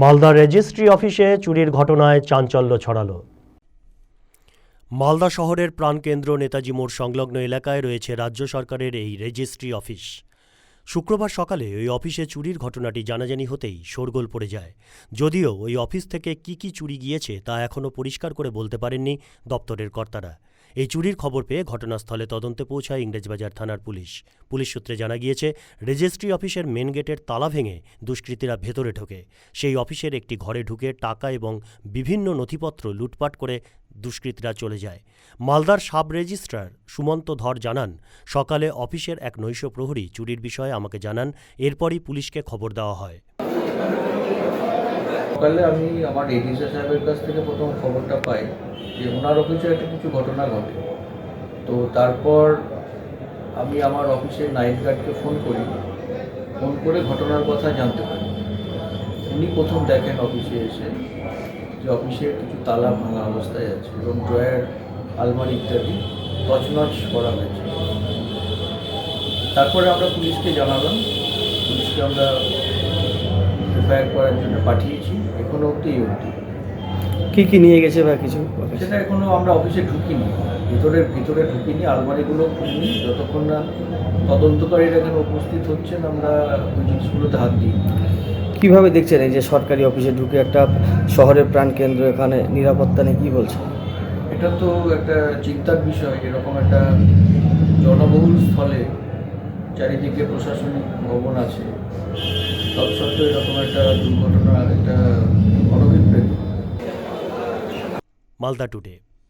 Malda registry অফিসে চুরির ঘটনায় চাঞ্চল্য ছড়ালো। মালদা শহরের প্রাণকেন্দ্র নেতাজি মোড় সংলগ্ন এলাকায় রয়েছে রাজ্য সরকারের এই রেজিস্ট্রি অফিস। শুক্রবার সকালে ওই অফিসে চুরির ঘটনাটি জানাজানি হতেই শোরগোল পড়ে যায়। যদিও ওই অফিস থেকে কি কি চুরি গিয়েছে তা এখনও পরিষ্কার করে বলতে পারেননি দপ্তরের কর্তারা। এই চুরির খবর পেয়ে ঘটনাস্থলে তদন্তে পৌঁছায় ইংরেজবাজার থানার পুলিশ। পুলিশ সূত্রে জানা গিয়েছে, রেজিস্ট্রি অফিসের মেন গেটের তালা ভেঙে দুষ্কৃতীরা ভেতরে ঢোকে। সেই অফিসের একটি ঘরে ঢুকে টাকা এবং বিভিন্ন নথিপত্র লুটপাট করে দুষ্কৃতীরা চলে যায়। মালদার সাব রেজিস্ট্রার সুমন্ত ধর জানান, সকালে অফিসের এক নৈশ প্রহরী চুরির বিষয়ে আমাকে জানান, এরপরই পুলিশকে খবর দেওয়া হয়। সকালে আমি আমার এডিসি সাহেবের কাছ থেকে প্রথম খবরটা পাই যে ওনার অফিসে একটা কিছু ঘটনা ঘটে। তো তারপর আমি আমার অফিসের নাইট গার্ডকে ফোন করি। ফোন করে ঘটনার কথা জানতে পারি। উনি প্রথম দেখেন অফিসে এসে যে অফিসে কিছু তালা ভাঙা অবস্থায় আছে এবং ড্রয়ার, আলমারি ইত্যাদি তছনছ করা হয়েছে। তারপরে আমরা পুলিশকে জানালাম। পুলিশকে আমরা এফআইআর করার জন্য পাঠিয়েছি এখনও অবধি এই অবধি। কি কি নিয়ে গেছে বা কিছু? সেটা এখনও আমরা অফিসে ঢুকিনি ভিতরের ভিতরে ঢুকিনি আলমারিগুলো খুলিনি যতক্ষণ না তদন্তকারীরা এখানে উপস্থিত হচ্ছেন আমরা ওই জিনিসগুলোতে হাত দিই কীভাবে দেখছেন এই যে সরকারি অফিসে ঢুকে একটা শহরের প্রাণকেন্দ্র এখানে নিরাপত্তা নেই কী বলছেন? এটা তো একটা চিন্তার বিষয় এরকম একটা জনবহুল স্থলে চারিদিকে প্রশাসনিক ভবন আছে। তৎসত্ত্বেও এরকম একটা দুর্ঘটনা একটা অনভিপ্রেত। মালদা টুডে।